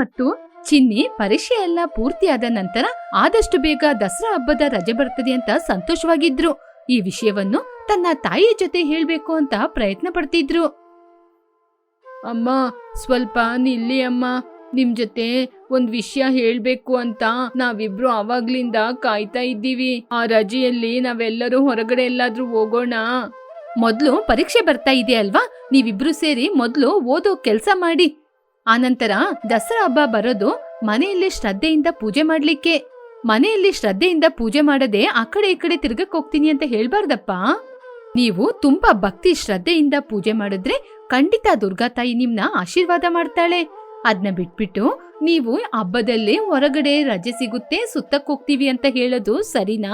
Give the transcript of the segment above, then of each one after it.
ಮತ್ತು ಚಿನ್ನಿ ಪರೀಕ್ಷೆ ಎಲ್ಲ ಪೂರ್ತಿಯಾದ ನಂತರ ಆದಷ್ಟು ಬೇಗ ದಸರಾ ಹಬ್ಬದ ರಜೆ ಬರ್ತದೆ ಅಂತ ಸಂತೋಷವಾಗಿದ್ರು. ಈ ವಿಷಯವನ್ನು ತನ್ನ ತಾಯಿಯ ಜೊತೆ ಹೇಳ್ಬೇಕು ಅಂತ ಪ್ರಯತ್ನ ಪಡ್ತಿದ್ರು. ಅಮ್ಮ, ಸ್ವಲ್ಪ ನಿಲ್ಲಿ ಅಮ್ಮ. ನಿಮ್ ಜೊತೆ ಒಂದ್ ವಿಷಯ ಹೇಳ್ಬೇಕು ಅಂತ ನಾವಿಬ್ರು ಅವಾಗ್ಲಿಂದ ಕಾಯ್ತಾ ಇದ್ದೀವಿ. ಆ ರಜೆಯಲ್ಲಿ ನಾವೆಲ್ಲರೂ ಹೊರಗಡೆ ಎಲ್ಲಾದ್ರೂ ಹೋಗೋಣ. ಮೊದ್ಲು ಪರೀಕ್ಷೆ ಬರ್ತಾ ಇದೆ ಅಲ್ವಾ? ನೀವಿಬ್ರು ಸೇರಿ ಮೊದ್ಲು ಓದೋ ಕೆಲ್ಸ ಮಾಡಿ ಆನಂತರ ದಸರಾ ಹಬ್ಬ ಬರೋದು ಮನೆಯಲ್ಲಿ ಶ್ರದ್ಧೆಯಿಂದ ಪೂಜೆ ಮಾಡ್ಲಿಕ್ಕೆ. ಮನೆಯಲ್ಲಿ ಶ್ರದ್ಧೆಯಿಂದ ಪೂಜೆ ಮಾಡದೆ ಆ ಕಡೆ ಈ ಕಡೆ ತಿರ್ಗಕ್ ಹೋಗ್ತೀನಿ ಅಂತ ಹೇಳ್ಬಾರ್ದಪ್ಪ. ನೀವು ತುಂಬಾ ಭಕ್ತಿ ಶ್ರದ್ಧೆಯಿಂದ ಪೂಜೆ ಮಾಡಿದ್ರೆ ಖಂಡಿತ ದುರ್ಗಾ ತಾಯಿ ನಿಮ್ನ ಆಶೀರ್ವಾದ ಮಾಡ್ತಾಳೆ. ಅದ್ನ ಬಿಟ್ಬಿಟ್ಟು ನೀವು ಹಬ್ಬದಲ್ಲಿ ಹೊರಗಡೆ ರಜೆ ಸಿಗುತ್ತೆ ಸುತ್ತಕ್ ಹೋಗ್ತೀವಿ ಅಂತ ಹೇಳೋದು ಸರಿನಾ?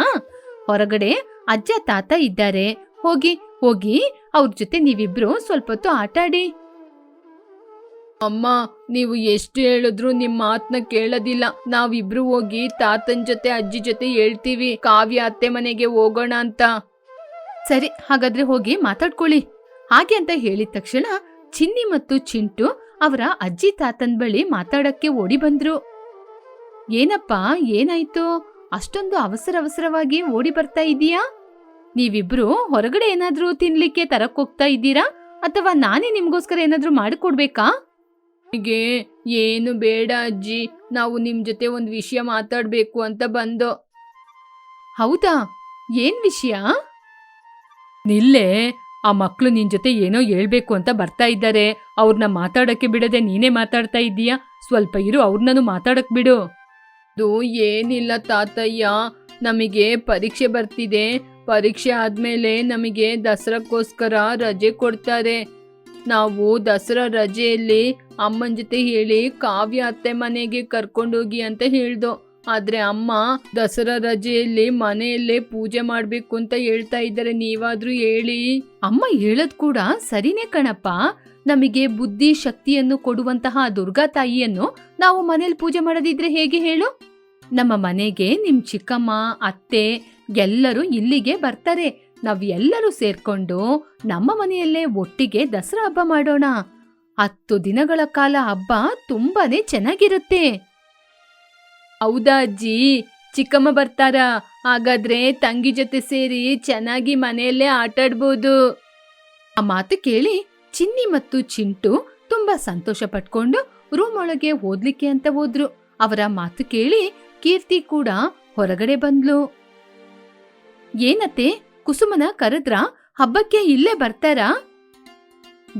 ಹೊರಗಡೆ ಅಜ್ಜ ತಾತ ಇದ್ದಾರೆ. ಹೋಗಿ ಹೋಗಿ ಅವ್ರ ಜೊತೆ ನೀವಿಬ್ರು ಸ್ವಲ್ಪ ಹೊತ್ತು ಆಟಾಡಿ. ಅಮ್ಮ, ನೀವು ಎಷ್ಟು ಹೇಳಿದ್ರು ನಿಮ್ಮ ಮಾತನ್ನ ಕೇಳೋದಿಲ್ಲ. ನಾವಿಬ್ರು ಹೋಗಿ ತಾತನ್ ಜೊತೆ, ಅಜ್ಜಿ ಜೊತೆ ಹೇಳ್ತೀವಿ. ಕಾವ್ಯ ಅತ್ತೆ ಮನೆಗೆ ಹೋಗೋಣ ಅಂತ. ಸರಿ, ಹಾಗಾದ್ರೆ ಹೋಗಿ ಮಾತಾಡ್ಕೊಳ್ಳಿ. ಹಾಗೆ ಅಂತ ಹೇಳಿದ ತಕ್ಷಣ ಚಿನ್ನಿ ಮತ್ತು ಚಿಂಟು ಅವರ ಅಜ್ಜಿ ತಾತನ್ ಬಳಿ ಮಾತಾಡಕ್ಕೆ ಓಡಿ ಬಂದ್ರು. ಏನಪ್ಪ, ಏನಾಯ್ತು? ಅಷ್ಟೊಂದು ಅವಸರ ಅವಸರವಾಗಿ ಓಡಿ ಬರ್ತಾ ಇದೀಯಾ? ನೀವಿಬ್ರು ಹೊರಗಡೆ ಏನಾದ್ರೂ ತಿನ್ಲಿಕ್ಕೆ ತರಕ್ ಹೋಗ್ತಾ ಇದ್ದೀರಾ ಅಥವಾ ನಾನೇ ನಿಮ್ಗೋಸ್ಕರ ಏನಾದ್ರೂ ಮಾಡಿಕೊಡ್ಬೇಕಾ? ಹೀಗೆ ಏನು ಬೇಡ ಅಜ್ಜಿ. ನಾವು ನಿಮ್ ಜೊತೆ ಒಂದು ವಿಷಯ ಮಾತಾಡಬೇಕು ಅಂತ ಬಂದೋ. ಹೌದಾ? ಏನ್ ವಿಷಯ? ನಿಲ್ಲೇ, ಆ ಮಕ್ಳು ನಿನ್ ಜೊತೆ ಏನೋ ಹೇಳ್ಬೇಕು ಅಂತ ಬರ್ತಾ ಇದ್ದಾರೆ. ಅವ್ರನ್ನ ಮಾತಾಡಕ್ಕೆ ಬಿಡದೆ ನೀನೇ ಮಾತಾಡ್ತಾ ಇದ್ದೀಯಾ? ಸ್ವಲ್ಪ ಇರು ಅವ್ರನ್ನೂ ಮಾತಾಡಕ್ ಬಿಡು. ಅದು ಏನಿಲ್ಲ ತಾತಯ್ಯ. ನಮಗೆ ಪರೀಕ್ಷೆ ಬರ್ತಿದೆ. ಪರೀಕ್ಷೆ ಆದ್ಮೇಲೆ ನಮಗೆ ದಸರಾಕ್ಕೋಸ್ಕರ ರಜೆ ಕೊಡ್ತಾರೆ. ನಾವು ದಸರಾ ರಜೆಯಲ್ಲಿ ಅಮ್ಮನ ಜೊತೆ ಹೇಳಿ ಕಾವ್ಯ ಅತ್ತೆ ಮನೆಗೆ ಕರ್ಕೊಂಡೋಗಿ ಅಂತ ಹೇಳ್ದೋ. ಆದ್ರೆ ಅಮ್ಮ ದಸರಾ ರಜೆಯಲ್ಲಿ ಮನೆಯಲ್ಲೇ ಪೂಜೆ ಮಾಡ್ಬೇಕು ಅಂತ ಹೇಳ್ತಾ ಇದ್ದಾರೆ. ನೀವಾದ್ರೂ ಹೇಳಿ. ಅಮ್ಮ ಹೇಳದ್ ಕೂಡ ಸರಿನೇ ಕಣಪ್ಪ. ನಮಗೆ ಬುದ್ಧಿ ಶಕ್ತಿಯನ್ನು ಕೊಡುವಂತಹ ದುರ್ಗಾ ತಾಯಿಯನ್ನು ನಾವು ಮನೇಲಿ ಪೂಜೆ ಮಾಡದಿದ್ರೆ ಹೇಗೆ ಹೇಳು? ನಮ್ಮ ಮನೆಗೆ ನಿಮ್ ಚಿಕ್ಕಮ್ಮ, ಅತ್ತೆ ಎಲ್ಲರೂ ಇಲ್ಲಿಗೆ ಬರ್ತಾರೆ. ನಾವ್ ಎಲ್ಲರೂ ಸೇರ್ಕೊಂಡು ನಮ್ಮ ಮನೆಯಲ್ಲೇ ಒಟ್ಟಿಗೆ ದಸರಾ ಹಬ್ಬ ಮಾಡೋಣ. ಹತ್ತು ದಿನಗಳ ಕಾಲ ಹಬ್ಬ ತುಂಬಾನೇ ಚೆನ್ನಾಗಿರುತ್ತೆ. ಹೌದಾ ಅಜ್ಜಿ? ಚಿಕ್ಕಮ್ಮ ಬರ್ತಾರ? ಹಾಗಾದ್ರೆ ತಂಗಿ ಜೊತೆ ಸೇರಿ ಚೆನ್ನಾಗಿ ಮನೆಯಲ್ಲೇ ಆಟಾಡ್ಬೋದು. ಆ ಮಾತು ಕೇಳಿ ಚಿನ್ನಿ ಮತ್ತು ಚಿಂಟು ತುಂಬಾ ಸಂತೋಷ ಪಟ್ಕೊಂಡು ರೂಮ್ ಒಳಗೆ ಓದ್ಲಿಕ್ಕೆ ಅಂತ ಹೋದ್ರು. ಅವರ ಮಾತು ಕೇಳಿ ಕೀರ್ತಿ ಕೂಡ ಹೊರಗಡೆ ಬಂದ್ಲು. ಏನತ್ತೆ? ಕುಸುಮನ ಕರೆದ್ರ ಹಬ್ಬಕ್ಕೆ ಇಲ್ಲೇ ಬರ್ತಾರಾ?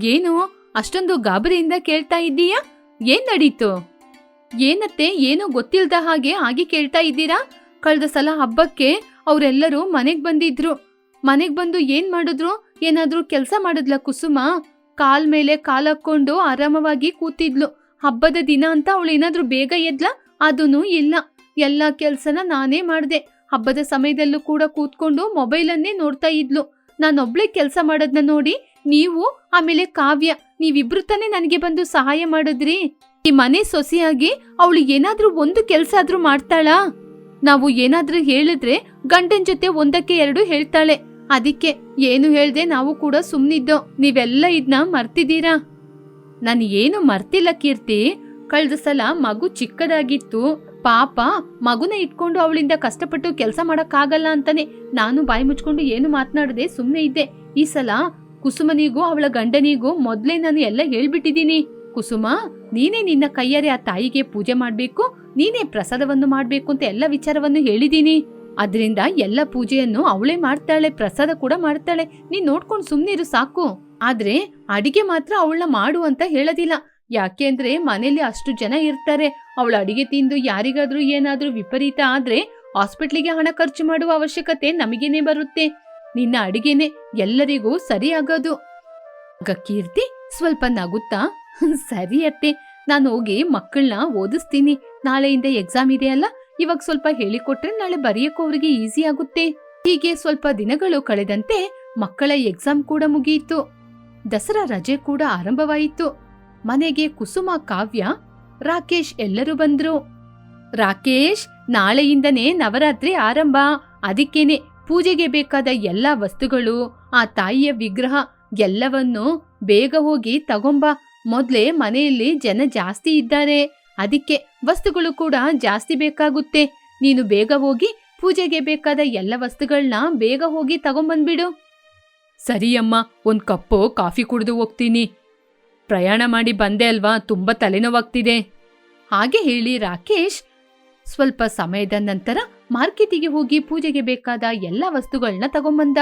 ಏನು, ಅಷ್ಟೊಂದು ಗಾಬರಿಯಿಂದ ಕೇಳ್ತಾ ಇದ್ದೀಯಾ? ಏನ್ ನಡೀತು? ಏನತ್ತೆ, ಏನೋ ಗೊತ್ತಿಲ್ದ ಹಾಗೆ ಆಗಿ ಕೇಳ್ತಾ ಇದ್ದೀರಾ? ಕಳೆದ ಸಲ ಹಬ್ಬಕ್ಕೆ ಅವರೆಲ್ಲರೂ ಮನೆಗ್ ಬಂದಿದ್ರು. ಮನೆಗ್ ಬಂದು ಏನ್ ಮಾಡಿದ್ರು? ಏನಾದ್ರೂ ಕೆಲಸ ಮಾಡಿದ್ಲ ಕುಸುಮ? ಕಾಲ್ ಮೇಲೆ ಕಾಲ್ ಹಾಕೊಂಡು ಆರಾಮವಾಗಿ ಕೂತಿದ್ಲು. ಹಬ್ಬದ ದಿನ ಅಂತ ಅವಳು ಏನಾದ್ರೂ ಬೇಗ ಎದ್ಲ? ಅದೂ ಇಲ್ಲ. ಎಲ್ಲ ಕೆಲ್ಸನ ನಾನೇ ಮಾಡ್ದೆ. ಹಬ್ಬದ ಸಮಯದಲ್ಲೂ ಕೂಡ ಕೂತ್ಕೊಂಡು ಮೊಬೈಲನ್ನೇ ನೋಡ್ತಾ ಇದ್ಲು. ನಾನೊಬ್ಳೆ ಕೆಲಸ ಮಾಡೋದ್ನ ನೋಡಿ ನೀವು, ಆಮೇಲೆ ಕಾವ್ಯ, ನೀವಿಬ್ರು ತಾನೇ ನನಗೆ ಬಂದು ಸಹಾಯ ಮಾಡಿದ್ರಿ? ಈ ಮನೆ ಸೊಸೆಯಾಗಿ ಅವಳು ಏನಾದ್ರೂ ಒಂದು ಕೆಲಸ ಆದ್ರೂ ಮಾಡ್ತಾಳಾ? ನಾವು ಏನಾದ್ರೂ ಹೇಳಿದ್ರೆ ಗಂಡನ್ ಜೊತೆ ಒಂದಕ್ಕೆ ಎರಡು ಹೇಳ್ತಾಳೆ. ಅದಕ್ಕೆ ಏನು ಹೇಳ್ದೆ ನಾವು ಕೂಡ ಸುಮ್ಮನಿದ್ದೋ ನೀವೆಲ್ಲ ಇದನ್ನ ಮರ್ತಿದ್ದೀರಾ? ನಾನು ಏನು ಮರ್ತಿಲ್ಲ ಕೀರ್ತಿ. ಕಳೆದ ಸಲ ಮಗು ಚಿಕ್ಕದಾಗಿತ್ತು. ಪಾಪ ಮಗುನ ಇಟ್ಕೊಂಡು ಅವಳಿಂದ ಕಷ್ಟಪಟ್ಟು ಕೆಲಸ ಮಾಡಕ್ಕಾಗಲ್ಲ ಅಂತಾನೆ ನಾನು ಬಾಯಿ ಮುಚ್ಕೊಂಡು ಏನು ಮಾತನಾಡದೆ ಸುಮ್ನೆ ಇದ್ದೆ. ಈ ಸಲ ಕುಸುಮನಿಗೂ ಅವಳ ಗಂಡನಿಗೂ ಮೊದ್ಲೇ ನಾನು ಎಲ್ಲ ಹೇಳ್ಬಿಟ್ಟಿದ್ದೀನಿ. ಕುಸುಮ, ನೀನೇ ನಿನ್ನ ಕೈಯರೆ ಆ ತಾಯಿಗೆ ಪೂಜೆ ಮಾಡ್ಬೇಕು, ನೀನೇ ಪ್ರಸಾದವನ್ನು ಮಾಡ್ಬೇಕು ಅಂತ ಎಲ್ಲ ವಿಚಾರವನ್ನು ಹೇಳಿದೀನಿ ಅದರಿಂದ ಎಲ್ಲ ಪೂಜೆಯನ್ನು ಅವಳೇ ಮಾಡ್ತಾಳೆ, ಪ್ರಸಾದ ಕೂಡ ಮಾಡ್ತಾಳೆ. ನೀನ್ ನೋಡ್ಕೊಂಡು ಇರು ಸಾಕು. ಆದ್ರೆ ಅಡಿಗೆ ಮಾತ್ರ ಅವಳನ್ನ ಮಾಡು ಅಂತ ಹೇಳೋದಿಲ್ಲ. ಯಾಕೆಂದ್ರೆ ಮನೇಲಿ ಅಷ್ಟು ಜನ ಇರ್ತಾರೆ. ಅವಳು ಅಡಿಗೆ ತಿಂದು ಯಾರಿಗಾದ್ರೂ ಏನಾದ್ರೂ ವಿಪರೀತ ಆದ್ರೆ ಹಾಸ್ಪಿಟ್ಲಿಗೆ ಹಣ ಖರ್ಚು ಮಾಡುವ ಅವಶ್ಯಕತೆ ನಮಗೇನೆ ಬರುತ್ತೆ. ನಿನ್ನ ಅಡಿಗೆನೆ ಎಲ್ಲರಿಗೂ ಸರಿ ಆಗೋದು ಆಗ ಕೀರ್ತಿ ಸ್ವಲ್ಪ ನಗುತ್ತಾ ಸರಿ ಅತ್ತೆ. ನಾನು ಹೋಗಿ ಮಕ್ಕಳನ್ನ ಓದಿಸ್ತೀನಿ. ನಾಳೆಯಿಂದ ಎಕ್ಸಾಮ್ ಇದೆಯಲ್ಲ ಇವಾಗ ಸ್ವಲ್ಪ ಹೇಳಿಕೊಟ್ರೆ ನಾಳೆ ಬರೆಯಕ್ಕೂ ಅವ್ರಿಗೆ ಈಸಿ ಆಗುತ್ತೆ. ಹೀಗೆ ಸ್ವಲ್ಪ ದಿನಗಳು ಕಳೆದಂತೆ ಮಕ್ಕಳ ಎಕ್ಸಾಮ್ ಕೂಡ ಮುಗಿಯಿತು. ದಸರಾ ರಜೆ ಕೂಡ ಆರಂಭವಾಯಿತು. ಮನೆಗೆ ಕುಸುಮ ಕಾವ್ಯ, ರಾಕೇಶ್ ಎಲ್ಲರೂ ಬಂದ್ರು. ರಾಕೇಶ್, ನಾಳೆಯಿಂದನೇ ನವರಾತ್ರಿ ಆರಂಭ. ಅದಕ್ಕೇನೆ ಪೂಜೆಗೆ ಬೇಕಾದ ಎಲ್ಲಾ ವಸ್ತುಗಳು, ಆ ತಾಯಿಯ ವಿಗ್ರಹ ಎಲ್ಲವನ್ನು ಬೇಗ ಹೋಗಿ ತಗೊಂಬ. ಮೊದ್ಲೇ ಮನೆಯಲ್ಲಿ ಜನ ಜಾಸ್ತಿ ಇದ್ದಾರೆ. ಅದಕ್ಕೆ ವಸ್ತುಗಳು ಕೂಡ ಜಾಸ್ತಿ ಬೇಕಾಗುತ್ತೆ. ನೀನು ಬೇಗ ಹೋಗಿ ಪೂಜೆಗೆ ಬೇಕಾದ ಎಲ್ಲ ವಸ್ತುಗಳನ್ನ ಬೇಗ ಹೋಗಿ ತಗೊಂಬಂದ್ಬಿಡು. ಸರಿಯಮ್ಮ, ಒಂದ್ ಕಪ್ಪು ಕಾಫಿ ಕುಡಿದು ಹೋಗ್ತೀನಿ. ಪ್ರಯಾಣ ಮಾಡಿ ಬಂದೆ ಅಲ್ವಾ? ತುಂಬಾ ತಲೆನೋವಾಗ್ತಿದೆ. ಹಾಗೆ ಹೇಳಿ ರಾಕೇಶ್ ಸ್ವಲ್ಪ ಸಮಯದ ನಂತರ ಮಾರ್ಕೆಟಿಗೆ ಹೋಗಿ ಪೂಜೆಗೆ ಬೇಕಾದ ಎಲ್ಲ ವಸ್ತುಗಳನ್ನ ತಗೊಂಬಂದ.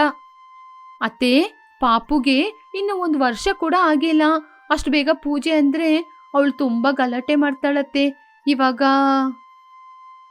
ಅತ್ತೆ, ಪಾಪುಗೆ ಇನ್ನು ಒಂದು ವರ್ಷ ಕೂಡ ಆಗಿಲ್ಲ. ಅಷ್ಟು ಬೇಗ ಪೂಜೆ ಅಂದ್ರೆ ಅವಳು ತುಂಬಾ ಗಲಾಟೆ ಮಾಡ್ತಾಳತ್ತೆ. ಇವಾಗ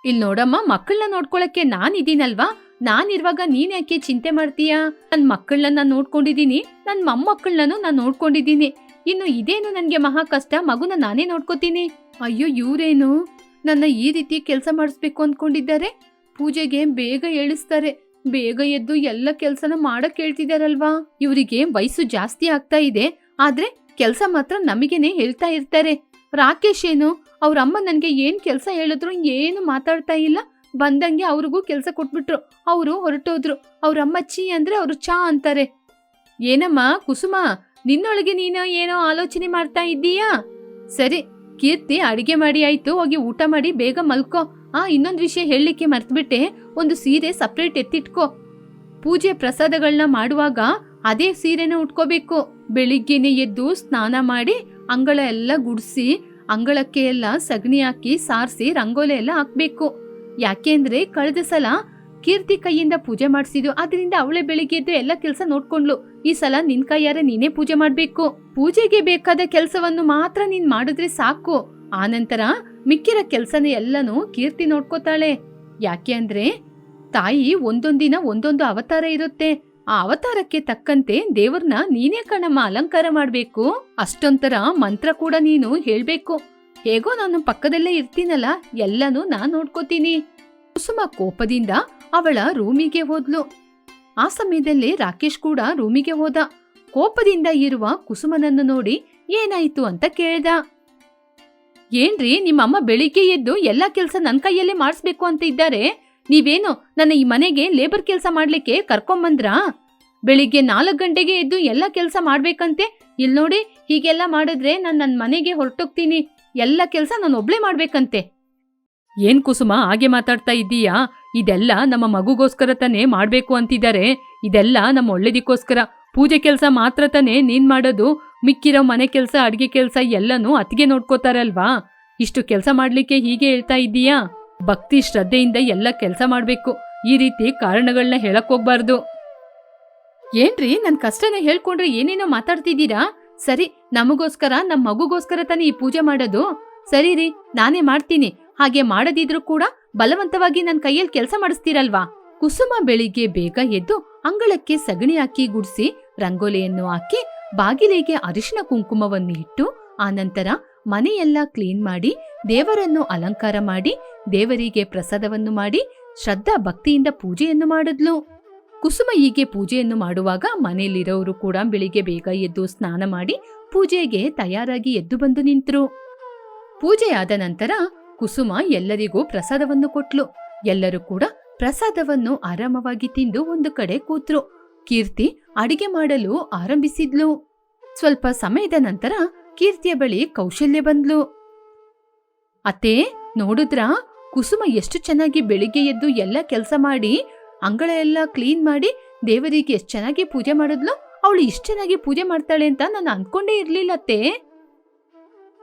ಇಲ್ಲಿ ನೋಡಮ್ಮ ಮಕ್ಕಳನ್ನ ನೋಡ್ಕೊಳಕ್ಕೆ ನಾನಿದ್ದೀನಲ್ವಾ? ನಾನಿರುವಾಗ ನೀನ್ ಯಾಕೆ ಚಿಂತೆ ಮಾಡ್ತೀಯಾ? ನನ್ ಮಕ್ಕಳನ್ನ ನಾನು ನೋಡ್ಕೊಂಡಿದೀನಿ ನನ್ ಮೊಮ್ಮಕ್ಕಳನ್ನೂ ನಾನು ನೋಡ್ಕೊಂಡಿದೀನಿ ಇನ್ನು ಇದೇನು ನನಗೆ ಮಹಾ ಕಷ್ಟ? ಮಗುನ ನಾನೇ ನೋಡ್ಕೋತೀನಿ. ಅಯ್ಯೋ, ಇವರೇನು? ನನ್ನ ಈ ರೀತಿ ಕೆಲಸ ಮಾಡಿಸ್ಬೇಕು ಅಂದ್ಕೊಂಡಿದ್ದಾರೆ ಪೂಜೆಗೆ ಬೇಗ ಏಳಿಸ್ತಾರೆ. ಬೇಗ ಎದ್ದು ಎಲ್ಲ ಕೆಲಸನ ಮಾಡಕ್ ಹೇಳ್ತಿದಾರಲ್ವಾ? ಇವರಿಗೆ ವಯಸ್ಸು ಜಾಸ್ತಿ ಆಗ್ತಾ ಇದೆ. ಆದ್ರೆ ಕೆಲಸ ಮಾತ್ರ ನಮಗೇನೆ ಹೇಳ್ತಾ ಇರ್ತಾರೆ. ರಾಕೇಶ್ ಏನು? ಅವ್ರ ಅಮ್ಮ ನನ್ಗೆ ಏನ್ ಕೆಲಸ ಹೇಳಿದ್ರು ಏನು ಮಾತಾಡ್ತಾ ಇಲ್ಲ. ಬಂದಂಗೆ ಅವ್ರಿಗೂ ಕೆಲಸ ಕೊಟ್ಬಿಟ್ರು. ಅವರು ಹೊರಟೋದ್ರು. ಅವ್ರಮ್ಮ ಚೀ ಅಂದ್ರೆ ಅವರು ಚಾ ಅಂತಾರೆ. ಏನಮ್ಮ, ಕುಸುಮ? ನಿನ್ನೊಳಗೆ ನೀನು ಏನೋ ಆಲೋಚನೆ ಮಾಡ್ತಾ ಇದ್ದೀಯಾ? ಸರಿ, ಕೀರ್ತಿ ಅಡಿಗೆ ಮಾಡಿ ಆಯ್ತು, ಹೋಗಿ ಊಟ ಮಾಡಿ, ಬೇಗ ಮಲ್ಕೋ. ಆ, ಇನ್ನೊಂದು ವಿಷಯ ಹೇಳಲಿಕ್ಕೆ ಮರ್ತ್ಬಿಟ್ಟೆ. ಒಂದು ಸೀರೆ ಸಪ್ರೇಟ್ ಎತ್ತಿಟ್ಕೋ. ಪೂಜೆ ಪ್ರಸಾದಗಳನ್ನ ಮಾಡುವಾಗ ಅದೇ ಸೀರೆನ ಉಟ್ಕೋಬೇಕು. ಬೆಳಿಗ್ಗೆನೆ ಎದ್ದು ಸ್ನಾನ ಮಾಡಿ, ಅಂಗಳ ಎಲ್ಲ ಗುಡಿಸಿ, ಅಂಗಳಕ್ಕೆ ಎಲ್ಲ ಸಗಣಿ ಹಾಕಿ, ಸಾರಿಸಿ, ರಂಗೋಲೆ ಎಲ್ಲ ಹಾಕ್ಬೇಕು. ಯಾಕೆಂದ್ರೆ ಕಳೆದ ಸಲ ಕೀರ್ತಿ ಕೈಯಿಂದ ಪೂಜೆ ಮಾಡಿಸಿದ್ರು ಅದರಿಂದ ಅವಳೆ ಬೆಳಿಗ್ಗೆ ಎದ್ದು ಎಲ್ಲ ಕೆಲಸ ನೋಡ್ಕೊಂಡ್ಲು ಈ ಸಲ ನಿನ್ ಕೈಯಾರೆ ನೀನೇ ಪೂಜೆ ಮಾಡ್ಬೇಕು. ಪೂಜೆಗೆ ಬೇಕಾದ ಕೆಲಸವನ್ನು ಮಾತ್ರ ನೀನ್ ಮಾಡಿದ್ರೆ ಸಾಕು. ಆನಂತರ ಮಿಕ್ಕಿರ ಕೆಲ್ಸನ ಎಲ್ಲನೂ ಕೀರ್ತಿ ನೋಡ್ಕೋತಾಳೆ. ಯಾಕೆ ಅಂದ್ರೆ, ತಾಯಿ ಒಂದೊಂದಿನ ಒಂದೊಂದು ಅವತಾರ ಇರುತ್ತೆ. ಆ ಅವತಾರಕ್ಕೆ ತಕ್ಕಂತೆ ದೇವ್ರನ್ನ ನೀನೇ ಕಣಮ್ಮ ಅಲಂಕಾರ ಮಾಡ್ಬೇಕು. ಅಷ್ಟೊಂಥರ ಮಂತ್ರ ಕೂಡ ನೀನು ಹೇಳ್ಬೇಕು. ಹೇಗೋ ನಾನು ಪಕ್ಕದಲ್ಲೇ ಇರ್ತೀನಲ್ಲ, ಎಲ್ಲನೂ ನಾನ್ ನೋಡ್ಕೋತೀನಿ. ಕುಸುಮ ಕೋಪದಿಂದ ಅವಳ ರೂಮಿಗೆ ಹೋದ್ಲು. ಆ ಸಮಯದಲ್ಲಿ ರಾಕೇಶ್ ಕೂಡ ರೂಮಿಗೆ ಹೋದ. ಕೋಪದಿಂದ ಇರುವ ಕುಸುಮನನ್ನು ನೋಡಿ ಏನಾಯ್ತು ಅಂತ ಕೇಳ್ದ. ಏನ್ರಿ, ನಿಮ್ಮಮ್ಮ ಬೆಳಿಗ್ಗೆ ಎದ್ದು ಎಲ್ಲಾ ಕೆಲಸ ನನ್ನ ಕೈಯಲ್ಲೇ ಮಾಡಿಸ್ಬೇಕು ಅಂತ ಇದ್ದಾರೆ. ನೀವೇನು ನನ್ನ ಈ ಮನೆಗೆ ಲೇಬರ್ ಕೆಲಸ ಮಾಡ್ಲಿಕ್ಕೆ ಕರ್ಕೊಂಬಂದ್ರಾ? ಬೆಳಿಗ್ಗೆ ನಾಲ್ಕು ಗಂಟೆಗೆ ಎದ್ದು ಎಲ್ಲ ಕೆಲಸ ಮಾಡ್ಬೇಕಂತೆ. ಇಲ್ ನೋಡಿ ಹೀಗೆಲ್ಲ ಮಾಡಿದ್ರೆ ನಾನು ನನ್ನ ಮನೆಗೆ ಹೊರಟೋಗ್ತೀನಿ. ಎಲ್ಲ ಕೆಲಸ ನಾನು ಒಬ್ಳೆ ಮಾಡ್ಬೇಕಂತೆ. ಏನ್ ಕುಸುಮ, ಹಾಗೆ ಮಾತಾಡ್ತಾ ಇದ್ದೀಯಾ? ಇದೆಲ್ಲ ನಮ್ಮ ಮಗುಗೋಸ್ಕರ ತಾನೇ ಮಾಡ್ಬೇಕು ಅಂತಿದ್ದಾರೆ. ಇದೆಲ್ಲ ನಮ್ಮ ಒಳ್ಳೇದಿಕ್ಕೋಸ್ಕರ. ಪೂಜೆ ಕೆಲಸ ಮಾತ್ರ ತಾನೇ ನೀನ್ ಮಾಡೋದು. ಮಿಕ್ಕಿರೋ ಮನೆ ಕೆಲಸ, ಅಡುಗೆ ಕೆಲಸ ಎಲ್ಲನೂ ಅತಿಗೆ ನೋಡ್ಕೋತಾರಲ್ವಾ? ಇಷ್ಟು ಕೆಲಸ ಮಾಡ್ಲಿಕ್ಕೆ ಹೀಗೆ ಹೇಳ್ತಾ ಇದ್ದೀಯಾ? ಭಕ್ತಿ ಶ್ರದ್ಧೆಯಿಂದ ಎಲ್ಲ ಕೆಲಸ ಮಾಡ್ಬೇಕು. ಈ ರೀತಿ ಕಾರಣಗಳನ್ನ ಹೇಳಕ್ ಹೋಗ್ಬಾರ್ದು. ಏನ್ರಿ, ನನ್ ಕಷ್ಟನ ಹೇಳ್ಕೊಂಡ್ರೆ ಏನೇನೋ ಮಾತಾಡ್ತಿದ್ದೀರಾ? ಸರಿ, ನಮಗೋಸ್ಕರ, ನಮ್ ಮಗುಗೋಸ್ಕರ ತಾನೇ ಈ ಪೂಜೆ ಮಾಡೋದು. ಸರಿ ರೀ, ನಾನೇ ಮಾಡ್ತೀನಿ. ಹಾಗೆ ಮಾಡದಿದ್ರು ಕೂಡ ಬಲವಂತವಾಗಿ ನನ್ನ ಕೈಯಲ್ಲಿ ಕೆಲಸ ಮಾಡಿಸ್ತೀರಲ್ವಾ? ಕುಸುಮ ಬೆಳಿಗ್ಗೆ ಬೇಗ ಎದ್ದು ಅಂಗಳಕ್ಕೆ ಸಗಣಿ ಹಾಕಿ ಗುಡಿಸಿ, ರಂಗೋಲಿಯನ್ನು ಹಾಕಿ ಬಾಗಿಲಿಗೆ ಅರಿಶಿನ ಕುಂಕುಮವನ್ನು ಇಟ್ಟು ಆನಂತರ ಮನೆಯೆಲ್ಲ ಕ್ಲೀನ್ ಮಾಡಿ, ದೇವರನ್ನು ಅಲಂಕಾರ ಮಾಡಿ, ದೇವರಿಗೆ ಪ್ರಸಾದವನ್ನು ಮಾಡಿ, ಶ್ರದ್ಧಾ ಭಕ್ತಿಯಿಂದ ಪೂಜೆಯನ್ನು ಮಾಡಿದ್ಲು. ಕುಸುಮ ಹೀಗೆ ಪೂಜೆಯನ್ನು ಮಾಡುವಾಗ ಮನೆಯಲ್ಲಿರೋರು ಕೂಡ ಬೆಳಿಗ್ಗೆ ಬೇಗ ಎದ್ದು ಸ್ನಾನ ಮಾಡಿ ಪೂಜೆಗೆ ತಯಾರಾಗಿ ಎದ್ದು ಬಂದು ನಿಂತರು. ಪೂಜೆಯಾದ ನಂತರ ಕುಸುಮ ಎಲ್ಲರಿಗೂ ಪ್ರಸಾದವನ್ನು ಕೊಟ್ಲು. ಎಲ್ಲರೂ ಕೂಡ ಪ್ರಸಾದವನ್ನು ಆರಾಮವಾಗಿ ತಿಂದು ಒಂದು ಕಡೆ ಕೂತ್ರು. ಕೀರ್ತಿ ಅಡಿಗೆ ಮಾಡಲು ಆರಂಭಿಸಿದ್ಲು. ಸ್ವಲ್ಪ ಸಮಯದ ನಂತರ ಕೀರ್ತಿಯ ಬಳಿ ಕೌಶಲ್ಯ ಬಂದ್ಲು. ಅತ್ತೆ, ನೋಡುದ್ರಾ? ಕುಸುಮ ಎಷ್ಟು ಚೆನ್ನಾಗಿ ಬೆಳಿಗ್ಗೆ ಎದ್ದು ಎಲ್ಲ ಕೆಲಸ ಮಾಡಿ, ಅಂಗಳ ಎಲ್ಲ ಕ್ಲೀನ್ ಮಾಡಿ, ದೇವರಿಗೆ ಎಷ್ಟು ಚೆನ್ನಾಗಿ ಪೂಜೆ ಮಾಡಿದ್ಲು? ಅವಳು ಇಷ್ಟು ಚೆನ್ನಾಗಿ ಪೂಜೆ ಮಾಡ್ತಾಳೆ ಅಂತ ನಾನು ಅನ್ಕೊಂಡೇ ಇರ್ಲಿಲ್ಲತ್ತೆ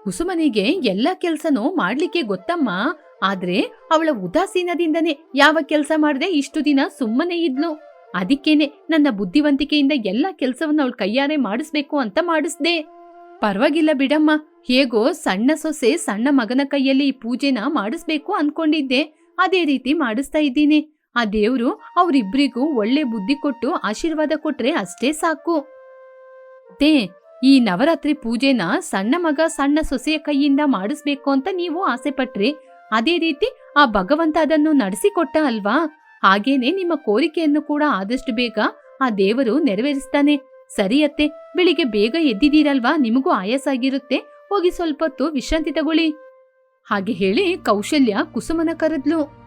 ಕುಸುಮನಿಗೆ ಎಲ್ಲ ಕೆಲ್ಸನೂ ಮಾಡ್ಲಿಕ್ಕೆ ಗೊತ್ತಮ್ಮ. ಆದ್ರೆ ಅವಳ ಉದಾಸೀನದಿಂದನೇ ಯಾವ ಕೆಲ್ಸ ಮಾಡದೆ ಇಷ್ಟು ದಿನ ಸುಮ್ಮನೆ ಇದ್ಲು. ಅದಕ್ಕೇನೆ ನನ್ನ ಬುದ್ಧಿವಂತಿಕೆಯಿಂದ ಎಲ್ಲ ಕೆಲ್ಸವನ್ನ ಅವಳ ಕೈಯಾರೆ ಮಾಡಿಸ್ಬೇಕು ಅಂತ ಮಾಡಿಸ್ದೆ. ಪರವಾಗಿಲ್ಲ ಬಿಡಮ್ಮ. ಹೇಗೋ ಸಣ್ಣ ಸೊಸೆ ಸಣ್ಣ ಮಗನ ಕೈಯಲ್ಲಿ ಈ ಪೂಜೆನ ಮಾಡಿಸ್ಬೇಕು ಅನ್ಕೊಂಡಿದ್ದೆ. ಅದೇ ರೀತಿ ಮಾಡಿಸ್ತಾ ಇದ್ದೀನಿ. ಆ ದೇವ್ರು ಅವ್ರಿಬ್ರಿಗೂ ಒಳ್ಳೆ ಬುದ್ಧಿ ಕೊಟ್ಟು ಆಶೀರ್ವಾದ ಕೊಟ್ರೆ ಅಷ್ಟೇ ಸಾಕು. ತೇ ಈ ನವರಾತ್ರಿ ಪೂಜೆನ ಸಣ್ಣ ಮಗ, ಸಣ್ಣ ಸೊಸೆಯ ಕೈಯಿಂದ ಮಾಡಿಸ್ಬೇಕು ಅಂತ ನೀವು ಆಸೆ ಪಟ್ರಿ ಅದೇ ರೀತಿ ಆ ಭಗವಂತ ಅದನ್ನು ನಡೆಸಿಕೊಟ್ಟ ಅಲ್ವಾ? ಹಾಗೇನೆ ನಿಮ್ಮ ಕೋರಿಕೆಯನ್ನು ಕೂಡ ಆದಷ್ಟು ಬೇಗ ಆ ದೇವರು ನೆರವೇರಿಸ್ತಾನೆ. ಸರಿ ಅತ್ತೆ, ಬೆಳಿಗ್ಗೆ ಬೇಗ ಎದ್ದಿದ್ದೀರಲ್ವಾ? ನಿಮಗೂ ಆಯಾಸ ಆಗಿರುತ್ತೆ. ಹೋಗಿ ಸ್ವಲ್ಪ ಹೊತ್ತು ವಿಶ್ರಾಂತಿ ತಗೊಳ್ಳಿ. ಹಾಗೆ ಹೇಳಿ ಕೌಶಲ್ಯ ಕುಸುಮನ ಕರೆದ್ಲು.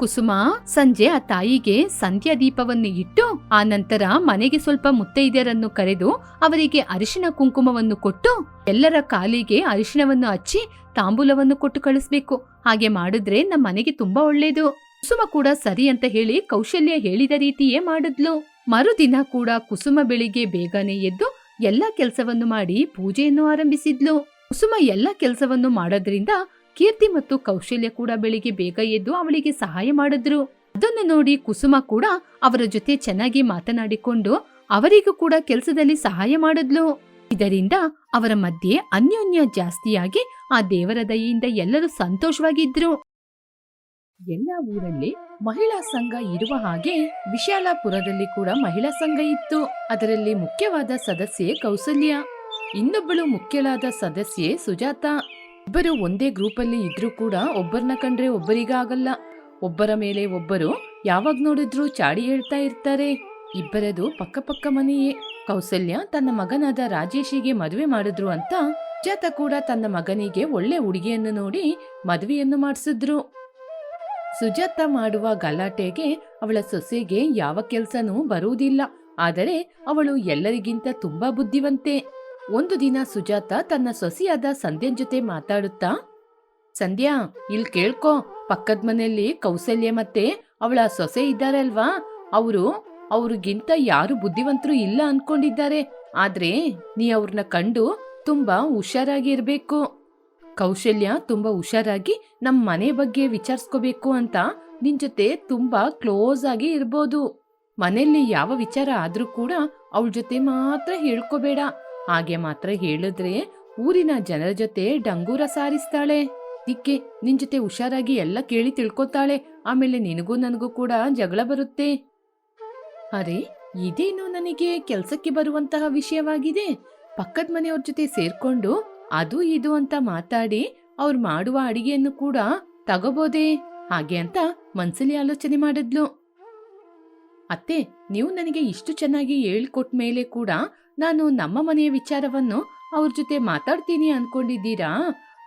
ಕುಸುಮ, ಸಂಜೆ ಆ ತಾಯಿಗೆ ಸಂಧ್ಯಾ ದೀಪವನ್ನು ಇಟ್ಟು, ಆ ನಂತರ ಮನೆಗೆ ಸ್ವಲ್ಪ ಮುತ್ತೈದೆಯರನ್ನು ಕರೆದು, ಅವರಿಗೆ ಅರಿಶಿನ ಕುಂಕುಮವನ್ನು ಕೊಟ್ಟು, ಎಲ್ಲರ ಕಾಲಿಗೆ ಅರಿಶಿನವನ್ನು ಹಚ್ಚಿ, ತಾಂಬೂಲವನ್ನು ಕೊಟ್ಟು ಕಳಿಸ್ಬೇಕು. ಹಾಗೆ ಮಾಡಿದ್ರೆ ನಮ್ಮ ಮನೆಗೆ ತುಂಬಾ ಒಳ್ಳೇದು. ಕುಸುಮ ಕೂಡ ಸರಿ ಅಂತ ಹೇಳಿ ಕೌಶಲ್ಯ ಹೇಳಿದ ರೀತಿಯೇ ಮಾಡಿದ್ಲು. ಮರುದಿನ ಕೂಡ ಕುಸುಮ ಬೆಳಿಗ್ಗೆ ಬೇಗನೆ ಎದ್ದು ಎಲ್ಲಾ ಕೆಲಸವನ್ನು ಮಾಡಿ ಪೂಜೆಯನ್ನು ಆರಂಭಿಸಿದ್ಲು. ಕುಸುಮ ಎಲ್ಲಾ ಕೆಲಸವನ್ನು ಮಾಡೋದ್ರಿಂದ ಕೀರ್ತಿ ಮತ್ತು ಕೌಶಲ್ಯ ಕೂಡ ಬೆಳಿಗ್ಗೆ ಬೇಗ ಎದ್ದು ಅವಳಿಗೆ ಸಹಾಯ ಮಾಡಿದ್ರು. ಅದನ್ನು ನೋಡಿ ಕುಸುಮ ಕೂಡ ಅವರ ಜೊತೆ ಚೆನ್ನಾಗಿ ಮಾತನಾಡಿಕೊಂಡು ಅವರಿಗೂ ಕೂಡ ಕೆಲಸದಲ್ಲಿ ಸಹಾಯ ಮಾಡಿದ್ಲು. ಇದರಿಂದ ಅವರ ಮಧ್ಯೆ ಅನ್ಯೋನ್ಯ ಜಾಸ್ತಿಯಾಗಿ ಆ ದೇವರ ದಯೆಯಿಂದ ಎಲ್ಲರೂ ಸಂತೋಷವಾಗಿದ್ರು. ಎಲ್ಲ ಊರಲ್ಲಿ ಮಹಿಳಾ ಸಂಘ ಇರುವ ಹಾಗೆ ವಿಶಾಲಾಪುರದಲ್ಲಿ ಕೂಡ ಮಹಿಳಾ ಸಂಘ ಇತ್ತು. ಅದರಲ್ಲಿ ಮುಖ್ಯವಾದ ಸದಸ್ಯೆ ಕೌಸಲ್ಯ. ಇನ್ನೊಬ್ಬಳು ಮುಖ್ಯಳಾದ ಸದಸ್ಯೆ ಸುಜಾತ. ಇಬ್ಬರು ಒಂದೇ ಗ್ರೂಪಲ್ಲಿ ಇದ್ರೂ ಕೂಡ ಒಬ್ಬರನ್ನ ಕಂಡ್ರೆ ಒಬ್ಬರಿಗಾಗಲ್ಲ ಒಬ್ಬರ ಮೇಲೆ ಒಬ್ಬರು ಯಾವಾಗ ನೋಡಿದ್ರೂ ಚಾಡಿ ಹೇಳ್ತಾ ಇರ್ತಾರೆ. ಇಬ್ಬರದು ಪಕ್ಕ ಪಕ್ಕ ಮನೆಯೇ. ಕೌಸಲ್ಯ ತನ್ನ ಮಗನಾದ ರಾಜೇಶಿಗೆ ಮದುವೆ ಮಾಡಿದ್ರು ಅಂತ ಸುಜಾತ ಕೂಡ ತನ್ನ ಮಗನಿಗೆ ಒಳ್ಳೆ ಹುಡುಗಿಯನ್ನು ನೋಡಿ ಮದುವೆಯನ್ನು ಮಾಡಿಸಿದ್ರು. ಸುಜಾತ ಮಾಡುವ ಗಲಾಟೆಗೆ ಅವಳ ಸೊಸೆಗೆ ಯಾವ ಕೆಲಸನೂ ಬರುವುದಿಲ್ಲ. ಆದರೆ ಅವಳು ಎಲ್ಲರಿಗಿಂತ ತುಂಬಾ ಬುದ್ಧಿವಂತೆ. ಒಂದು ದಿನ ಸುಜಾತ ತನ್ನ ಸೊಸೆಯಾದ ಸಂಧ್ಯನ್ ಜೊತೆ ಮಾತಾಡುತ್ತಾ, ಸಂಧ್ಯಾ ಇಲ್ಲಿ ಕೇಳ್ಕೋ, ಪಕ್ಕದ ಮನೆಯಲ್ಲಿ ಕೌಸಲ್ಯ ಮತ್ತೆ ಅವಳ ಸೊಸೆ ಇದ್ದಾರಲ್ವಾ? ಅವರು, ಅವ್ರಿಗಿಂತ ಯಾರು ಬುದ್ಧಿವಂತರು ಇಲ್ಲ ಅನ್ಕೊಂಡಿದ್ದಾರೆ. ಆದ್ರೆ ನೀ ಅವ್ರನ್ನ ಕಂಡು ತುಂಬಾ ಹುಷಾರಾಗಿ ಇರಬೇಕು. ಕೌಶಲ್ಯ ತುಂಬಾ ಹುಷಾರಾಗಿ ನಮ್ ಮನೆ ಬಗ್ಗೆ ವಿಚಾರಿಸ್ಕೋಬೇಕು ಅಂತ ನಿನ್ ಜೊತೆ ತುಂಬಾ ಕ್ಲೋಸ್ ಆಗಿ ಇರ್ಬೋದು. ಮನೆಯಲ್ಲಿ ಯಾವ ವಿಚಾರ ಆದ್ರೂ ಕೂಡ ಅವಳ ಜೊತೆ ಮಾತ್ರ ಹೇಳ್ಕೋಬೇಡ. ಹಾಗೆ ಮಾತ್ರ ಹೇಳಿದ್ರೆ ಊರಿನ ಜನರ ಜೊತೆ ಡಂಗೂರ ಸಾರಿಸ್ತಾಳೆ. ದಿಕ್ಕೆ ನಿನ್ ಜೊತೆ ಹುಷಾರಾಗಿ ಎಲ್ಲ ಕೇಳಿ ತಿಳ್ಕೊತಾಳೆ. ಆಮೇಲೆ ನಿನಗೂ ನನಗೂ ಕೂಡ ಜಗಳ ಬರುತ್ತೆ. ಅರೆ, ಇದೇನು ನನಗೆ ಕೆಲ್ಸಕ್ಕೆ ಬರುವಂತಹ ವಿಷಯವಾಗಿದೆ? ಪಕ್ಕದ ಮನೆಯವ್ರ ಜೊತೆ ಸೇರ್ಕೊಂಡು ಅದು ಇದು ಅಂತ ಮಾತಾಡಿ ಅವ್ರು ಮಾಡುವ ಅಡಿಗೆಯನ್ನು ಕೂಡ ತಗೋಬೋದೇ? ಹಾಗೆ ಅಂತ ಮನ್ಸಲ್ಲಿ ಆಲೋಚನೆ ಮಾಡಿದ್ಲು. ಅತ್ತೆ, ನೀವು ನನಗೆ ಇಷ್ಟು ಚೆನ್ನಾಗಿ ಹೇಳ್ಕೊಟ್ಮೇಲೆ ಕೂಡ ನಾನು ನಮ್ಮ ಮನೆಯ ವಿಚಾರವನ್ನು ಅವ್ರ ಜೊತೆ ಮಾತಾಡ್ತೀನಿ ಅನ್ಕೊಂಡಿದ್ದೀರಾ?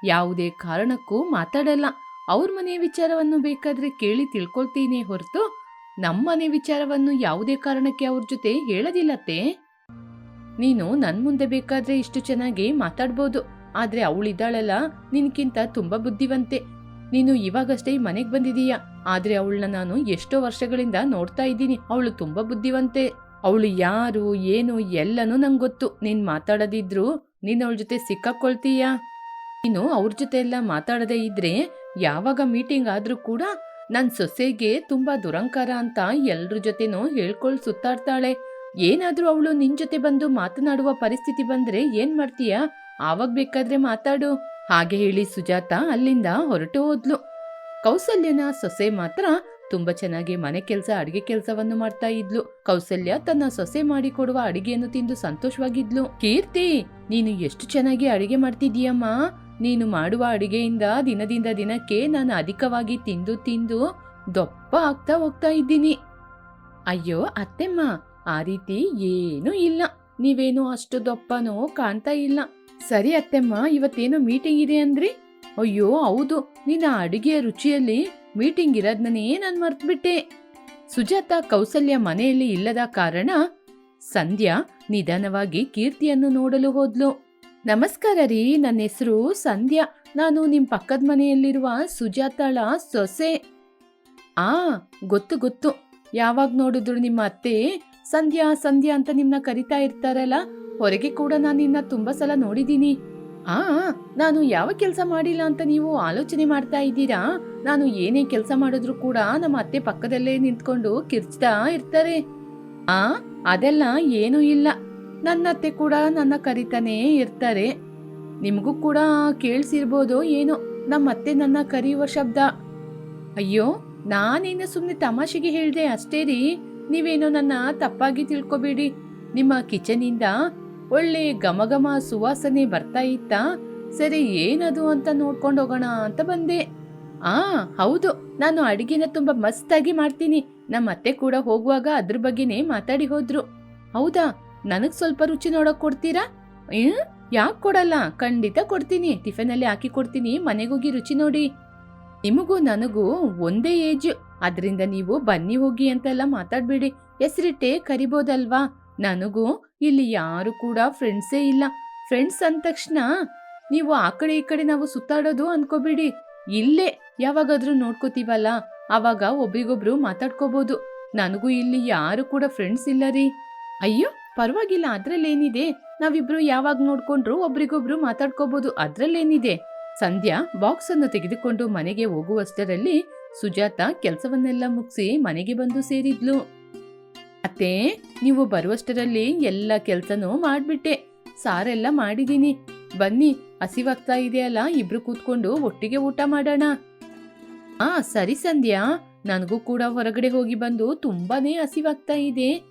ಯಾವುದೇ ಕಾರಣಕ್ಕೂ ಮಾತಾಡಲ್ಲ. ಅವ್ರ ಮನೆಯ ವಿಚಾರವನ್ನು ಬೇಕಾದ್ರೆ ಕೇಳಿ ತಿಳ್ಕೊಳ್ತೀನಿ ಹೊರತು ನಮ್ಮ ಮನೆ ವಿಚಾರವನ್ನು ಯಾವುದೇ ಕಾರಣಕ್ಕೆ ಅವ್ರ ಜೊತೆ ಹೇಳೋದಿಲ್ಲತ್ತೆ? ನೀನು ನನ್ ಮುಂದೆ ಬೇಕಾದ್ರೆ ಇಷ್ಟು ಚೆನ್ನಾಗಿ ಮಾತಾಡ್ಬೋದು. ಆದ್ರೆ ಅವಳಿದ್ದಾಳಲ್ಲ, ನಿನ್ಕಿಂತ ತುಂಬಾ ಬುದ್ಧಿವಂತೆ. ನೀನು ಇವಾಗಷ್ಟೇ ಮನೆಗ್ ಬಂದಿದೀಯ. ಆದ್ರೆ ಅವಳನ್ನ ನಾನು ಎಷ್ಟೋ ವರ್ಷಗಳಿಂದ ನೋಡ್ತಾ ಇದ್ದೀನಿ. ಅವಳು ತುಂಬಾ ಬುದ್ಧಿವಂತೆ. ಅವಳು ಯಾರು, ಏನು, ಎಲ್ಲನೂ ನಂಗೆ ಗೊತ್ತು. ನೀನ್ ಮಾತಾಡೋದಿದ್ರು ನೀನ್ ಅವಳ ಜೊತೆ ಸಿಕ್ಕಾಕೊಳ್ತೀಯ? ನೀನು ಅವ್ರ ಜೊತೆ ಎಲ್ಲ ಮಾತಾಡದೇ ಇದ್ರೆ ಯಾವಾಗ ಮೀಟಿಂಗ್ ಆದ್ರೂ ಕೂಡ ನನ್ ಸೊಸೆಗೆ ತುಂಬಾ ದುರಂಕಾರ ಅಂತ ಎಲ್ರ ಜೊತೆನೂ ಹೇಳ್ಕೊಳ್ ಸುತ್ತಾಡ್ತಾಳೆ. ಏನಾದ್ರೂ ಅವಳು ನಿನ್ ಜೊತೆ ಬಂದು ಮಾತನಾಡುವ ಪರಿಸ್ಥಿತಿ ಬಂದ್ರೆ ಏನ್ ಮಾಡ್ತೀಯ? ಆವಾಗ ಬೇಕಾದ್ರೆ ಮಾತಾಡು. ಹಾಗೆ ಹೇಳಿ ಸುಜಾತ ಅಲ್ಲಿಂದ ಹೊರಟು ಹೋದ್ಲು ಕೌಸಲ್ಯನ ಸೊಸೆ ಮಾತ್ರ ತುಂಬಾ ಚೆನ್ನಾಗಿ ಮನೆ ಕೆಲಸ, ಅಡಿಗೆ ಕೆಲಸವನ್ನು ಮಾಡ್ತಾ ಇದ್ಲು. ಕೌಸಲ್ಯ ತನ್ನ ಸೊಸೆ ಮಾಡಿಕೊಡುವ ಅಡಿಗೆಯನ್ನು ತಿಂದು ಸಂತೋಷವಾಗಿದ್ಲು. ಕೀರ್ತಿ, ನೀನು ಎಷ್ಟು ಚೆನ್ನಾಗಿ ಅಡಿಗೆ ಮಾಡ್ತಿದ್ದೀಯಮ್ಮ? ನೀನು ಮಾಡುವ ಅಡಿಗೆಯಿಂದ ದಿನದಿಂದ ದಿನಕ್ಕೆ ನಾನು ಅಧಿಕವಾಗಿ ತಿಂದು ತಿಂದು ದಪ್ಪ ಆಗ್ತಾ ಹೋಗ್ತಾ ಇದ್ದೀನಿ. ಅಯ್ಯೋ, ಅತ್ತೆಮ್ಮ, ಆ ರೀತಿ ಏನೂ ಇಲ್ಲ. ನೀವೇನು ಅಷ್ಟು ದಪ್ಪನೋ ಕಾಣ್ತಾ ಇಲ್ಲ. ಸರಿ ಅತ್ತೆಮ್ಮ, ಇವತ್ತೇನೋ ಮೀಟಿಂಗ್ ಇದೆ ಅಂದ್ರಿ? ಅಯ್ಯೋ, ಹೌದು. ನಿನ್ನ ಅಡುಗೆಯ ರುಚಿಯಲ್ಲಿ ಮೀಟಿಂಗ್ ಇರೋದ್ನೇ ನಾನು ಮರ್ತ್ಬಿಟ್ಟೆ. ಸುಜಾತ ಕೌಸಲ್ಯ ಮನೆಯಲ್ಲಿ ಇಲ್ಲದ ಕಾರಣ ಸಂಧ್ಯಾ ನಿಧಾನವಾಗಿ ಕೀರ್ತಿಯನ್ನು ನೋಡಲು ಹೋದ್ಲು. ನಮಸ್ಕಾರ ರೀ, ನನ್ನ ಹೆಸರು ಸಂಧ್ಯಾ. ನಾನು ನಿಮ್ಮ ಪಕ್ಕದ ಮನೆಯಲ್ಲಿರುವ ಸುಜಾತಾಳ ಸೊಸೆ. ಆ, ಗೊತ್ತು ಗೊತ್ತು. ಯಾವಾಗ ನೋಡಿದ್ರು ನಿಮ್ಮ ಅತ್ತೆ ಸಂಧ್ಯಾ ಸಂಧ್ಯಾ ಅಂತ ನಿಮ್ನ ಕರಿತಾ ಇರ್ತಾರಲ್ಲ, ಹೊರಗೆ ಕೂಡ ನಾನು ನಿನ್ನ ತುಂಬಾ ಸಲ ನೋಡಿದೀನಿ. ಆ ನಾನು ಯಾವ ಕೆಲಸ ಮಾಡಿಲ್ಲ ಅಂತ ನೀವು ಆಲೋಚನೆ ಮಾಡ್ತಾ ಇದ್ದೀರಾ? ನಾನು ಏನೇ ಕೆಲಸ ಮಾಡಿದ್ರು ಕೂಡ ನಮ್ಮ ಅತ್ತೆ ಪಕ್ಕದಲ್ಲೇ ನಿಂತ್ಕೊಂಡು ಕಿರ್ಚ್ತಾ ಇರ್ತಾರೆ. ಆ, ಅದೆಲ್ಲ ಏನೂ ಇಲ್ಲ. ನನ್ನ ಅತ್ತೆ ಕೂಡ ನನ್ನ ಕರಿತಾನೇ ಇರ್ತಾರೆ. ನಿಮಗೂ ಕೂಡ ಕೇಳಿಸಿರ್ಬೋದು ಏನೋ. ನಮ್ಮ ಅತ್ತೆ ನನ್ನ ಕರೆಯುವ ಶಬ್ದ. ಅಯ್ಯೋ, ನಾನೇನು ಸುಮ್ಮನೆ ತಮಾಷೆಗೆ ಹೇಳಿದೆ ಅಷ್ಟೇ ರೀ. ನೀವೇನೋ ನನ್ನ ತಪ್ಪಾಗಿ ತಿಳ್ಕೊಬೇಡಿ. ನಿಮ್ಮ ಕಿಚನಿಂದ ಒಳ್ಳೆ ಘಮಘಮ ಸುವಾಸನೆ ಬರ್ತಾ ಇತ್ತಾ? ಸರಿ, ಏನದು ಅಂತ ನೋಡ್ಕೊಂಡು ಹೋಗೋಣ ಅಂತ ಬಂದೆ. ಆ, ಹೌದು, ನಾನು ಅಡಿಗೆನ ತುಂಬಾ ಮಸ್ತಾಗಿ ಮಾಡ್ತೀನಿ. ನಮ್ಮ ಅತ್ತೆ ಕೂಡ ಹೋಗುವಾಗ ಅದ್ರ ಬಗ್ಗೆನೇ ಮಾತಾಡಿ ಹೋದ್ರು. ಹೌದಾ, ನನಗ್ ಸ್ವಲ್ಪ ರುಚಿ ನೋಡಕ್ ಕೊಡ್ತೀರಾ? ಯಾಕೆ ಕೊಡಲ್ಲ? ಖಂಡಿತ ಕೊಡ್ತೀನಿ. ಟಿಫನ್ ಅಲ್ಲಿ ಹಾಕಿ ಕೊಡ್ತೀನಿ. ಮನೆಗೋಗಿ ರುಚಿ ನೋಡಿ. ನಿಮಗೂ ನನಗೂ ಒಂದೇ ಏಜ್. ಅದರಿಂದ ನೀವು ಬನ್ನಿ ಹೋಗಿ ಅಂತೆಲ್ಲ ಮಾತಾಡ್ಬೇಡಿ. ಹೆಸರಿಟ್ಟೆ ಕರಿಬೋದಲ್ವಾ? ನನಗೂ ಇಲ್ಲಿ ಯಾರು ಕೂಡ ಫ್ರೆಂಡ್ಸೇ ಇಲ್ಲ. ಫ್ರೆಂಡ್ಸ್ ಅಂದ ತಕ್ಷಣ ನೀವು ಆ ಕಡೆ ಈ ಕಡೆ ನಾವು ಸುತ್ತಾಡೋದು ಅನ್ಕೋಬೇಡಿ. ಇಲ್ಲೇ ಯಾವಾಗಾದ್ರೂ ನೋಡ್ಕೋತೀವಲ್ಲ? ಆವಾಗ ಒಬ್ರಿಗೊಬ್ರು ಮಾತಾಡ್ಕೋಬಹುದು ನನಗೂ ಇಲ್ಲಿ ಯಾರು ಕೂಡ ಫ್ರೆಂಡ್ಸ್ ಇಲ್ಲ ರೀ. ಅಯ್ಯೋ, ಪರವಾಗಿಲ್ಲ, ಅದ್ರಲ್ಲೇನಿದೆ? ನಾವಿಬ್ರು ಯಾವಾಗ ನೋಡ್ಕೊಂಡ್ರು ಒಬ್ರಿಗೊಬ್ರು ಮಾತಾಡ್ಕೋಬಹುದು ಅದ್ರಲ್ಲೇನಿದೆ? ಸಂಧ್ಯಾ ಬಾಕ್ಸ್ ಅನ್ನು ತೆಗೆದುಕೊಂಡು ಮನೆಗೆ ಹೋಗುವಷ್ಟರಲ್ಲಿ ಸುಜಾತ ಕೆಲಸವನ್ನೆಲ್ಲ ಮುಗಿಸಿ ಮನೆಗೆ ಬಂದು ಸೇರಿದ್ಲು. ಅತ್ತೆ ನೀವು ಬರುವಷ್ಟರಲ್ಲಿ ಎಲ್ಲ ಕೆಲ್ಸನೂ ಮಾಡ್ಬಿಟ್ಟೆ. ಸಾರೆಲ್ಲ ಮಾಡಿದೀನಿ ಬನ್ನಿ, ಹಸಿವಾಗ್ತಾ ಇದೆಯಲ್ಲ ಇಬ್ರು ಕೂತ್ಕೊಂಡು ಒಟ್ಟಿಗೆ ಊಟ ಮಾಡೋಣ. ಆ, ಸರಿ ಸಂಧ್ಯಾ. ನನಗೂ ಕೂಡ ಹೊರಗಡೆ ಹೋಗಿ ಬಂದು ತುಂಬಾನೇ ಹಸಿವಾಗ್ತಾ ಇದೆ.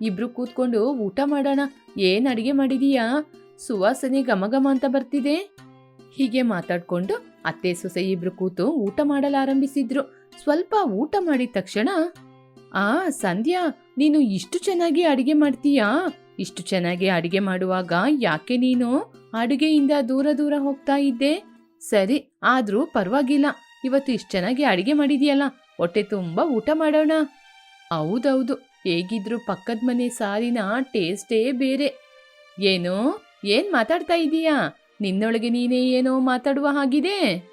ಇಬ್ರು ಕೂತ್ಕೊಂಡು ಊಟ ಮಾಡೋಣ. ಏನ್ ಅಡಿಗೆ ಮಾಡಿದೀಯಾ? ಸುವಾಸನೆ ಘಮಘಮ ಅಂತ ಬರ್ತಿದೆ. ಹೀಗೆ ಮಾತಾಡ್ಕೊಂಡು ಅತ್ತೆ ಸೊಸೆ ಇಬ್ರು ಕೂತು ಊಟ ಮಾಡಲಾರಂಭಿಸಿದ್ರು. ಸ್ವಲ್ಪ ಊಟ ಮಾಡಿದ ತಕ್ಷಣ ಆ, ಸಂಧ್ಯಾ, ನೀನು ಇಷ್ಟು ಚೆನ್ನಾಗಿ ಅಡಿಗೆ ಮಾಡ್ತೀಯಾ? ಇಷ್ಟು ಚೆನ್ನಾಗಿ ಅಡಿಗೆ ಮಾಡುವಾಗ ಯಾಕೆ ನೀನು ಅಡುಗೆಯಿಂದ ದೂರ ದೂರ ಹೋಗ್ತಾ ಇದ್ದೆ? ಸರಿ, ಆದರೂ ಪರವಾಗಿಲ್ಲ. ಇವತ್ತು ಇಷ್ಟು ಚೆನ್ನಾಗಿ ಅಡಿಗೆ ಮಾಡಿದೀಯಲ್ಲ, ಹೊಟ್ಟೆ ತುಂಬ ಊಟ ಮಾಡೋಣ. ಹೌದೌದು, ಹೇಗಿದ್ರು ಪಕ್ಕದ ಮನೆ ಸಾರಿನ ಟೇಸ್ಟೇ ಬೇರೆ. ಏನು, ಏನ್ ಮಾತಾಡ್ತಾ ಇದೀಯಾ ನಿನ್ನೊಳಗೆ ನೀನೇ ಏನೋ ಮಾತಾಡುವ ಹಾಗಿದೆ?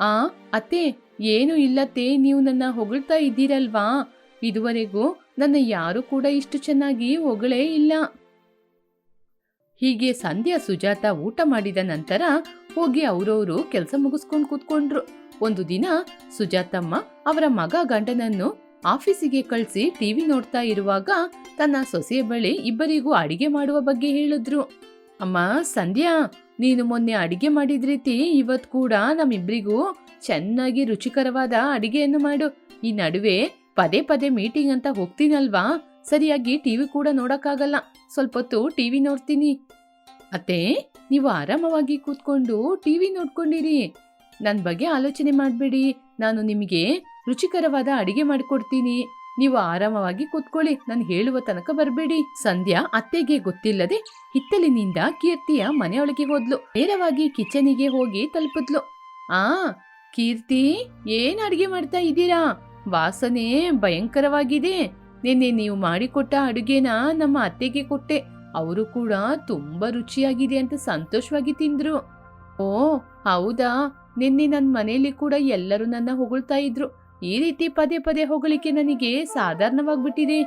ಆ, ಅತ್ತೆ, ಏನು ಇಲ್ಲತ್ತೆ, ನೀವು ನನ್ನ ಹೊಗಳ್ತಾ ಇದ್ದೀರಲ್ವಾ? ಇದುವರೆಗೂ ನನ್ನ ಯಾರು ಕೂಡ ಇಷ್ಟು ಚೆನ್ನಾಗಿ ಹೊಗಳೇ ಇಲ್ಲ. ಹೀಗೆ ಸಂಧ್ಯಾ ಸುಜಾತ ಊಟ ಮಾಡಿದ ನಂತರ ಹೋಗಿ ಅವರವರು ಕೆಲಸ ಮುಗಿಸ್ಕೊಂಡು ಕೂತ್ಕೊಂಡ್ರು. ಒಂದು ದಿನ ಸುಜಾತಮ್ಮ ಅವರ ಮಗ ಗಂಡನನ್ನು ಆಫೀಸಿಗೆ ಕಳಿಸಿ ಟಿವಿ ನೋಡ್ತಾ ಇರುವಾಗ ತನ್ನ ಸೊಸೆಯ ಬಳಿ ಇಬ್ಬರಿಗೂ ಅಡಿಗೆ ಮಾಡುವ ಬಗ್ಗೆ ಹೇಳಿದ್ರು. ಅಮ್ಮ, ಸಂಧ್ಯಾ, ನೀನು ಮೊನ್ನೆ ಅಡಿಗೆ ಮಾಡಿದ ರೀತಿ ಇವತ್ತು ಕೂಡ ನಮ್ಮಿಬ್ರಿಗೂ ಚೆನ್ನಾಗಿ ರುಚಿಕರವಾದ ಅಡಿಗೆಯನ್ನು ಮಾಡು. ಈ ನಡುವೆ ಪದೇ ಪದೇ ಮೀಟಿಂಗ್ ಅಂತ ಹೋಗ್ತೀನಲ್ವಾ? ಸರಿಯಾಗಿ ಟಿವಿ ಕೂಡ ನೋಡಕ್ಕಾಗಲ್ಲ. ಸ್ವಲ್ಪ ಹೊತ್ತು ಟಿವಿ ನೋಡ್ತೀನಿ. ಅತ್ತೆ, ನೀವು ಆರಾಮವಾಗಿ ಕೂತ್ಕೊಂಡು ಟಿವಿ ನೋಡ್ಕೊಂಡಿರಿ. ನನ್ನ ಬಗ್ಗೆ ಆಲೋಚನೆ ಮಾಡಬೇಡಿ. ನಾನು ನಿಮಗೆ ರುಚಿಕರವಾದ ಅಡಿಗೆ ಮಾಡಿಕೊಡ್ತೀನಿ. ನೀವು ಆರಾಮವಾಗಿ ಕೂತ್ಕೊಳ್ಳಿ. ನಾನು ಹೇಳುವ ತನಕ ಬರಬೇಡಿ. ಸಂಧ್ಯಾ ಅತ್ತೆಗೆ ಗೊತ್ತಿಲ್ಲದೆ ಹಿತ್ತಲಿನಿಂದ ಕೀರ್ತಿಯ ಮನೆಯೊಳಗೆ ಹೋದ್ಲು. ನೇರವಾಗಿ ಕಿಚನಿಗೆ ಹೋಗಿ ತಲುಪಿದ್ಲು. ಆ, ಕೀರ್ತಿ, ಏನ್ ಅಡಿಗೆ ಮಾಡ್ತಾ ಇದ್ದೀರಾ? ವಾಸನೆ ಭಯಂಕರವಾಗಿದೆ. ನಿನ್ನೆ ನೀವು ಮಾಡಿಕೊಟ್ಟ ಅಡುಗೆನ ನಮ್ಮ ಅತ್ತೆಗೆ ಕೊಟ್ಟೆ. ಅವರು ಕೂಡ ತುಂಬಾ ರುಚಿಯಾಗಿದೆ ಅಂತ ಸಂತೋಷವಾಗಿ ತಿಂದ್ರು. ಓ, ಹೌದಾ? ನಿನ್ನೆ ನನ್ನ ಮನೆಯಲ್ಲಿ ಕೂಡ ಎಲ್ಲರೂ ನನ್ನ ಹೊಗಳ್ತಾ ಇದ್ರು. ಈ ರೀತಿ ಪದೇ ಪದೇ ಹೊಗಳಿಕೆ ನನಗೆ ಸಾಧಾರಣವಾಗ್ಬಿಟ್ಟಿದೆ.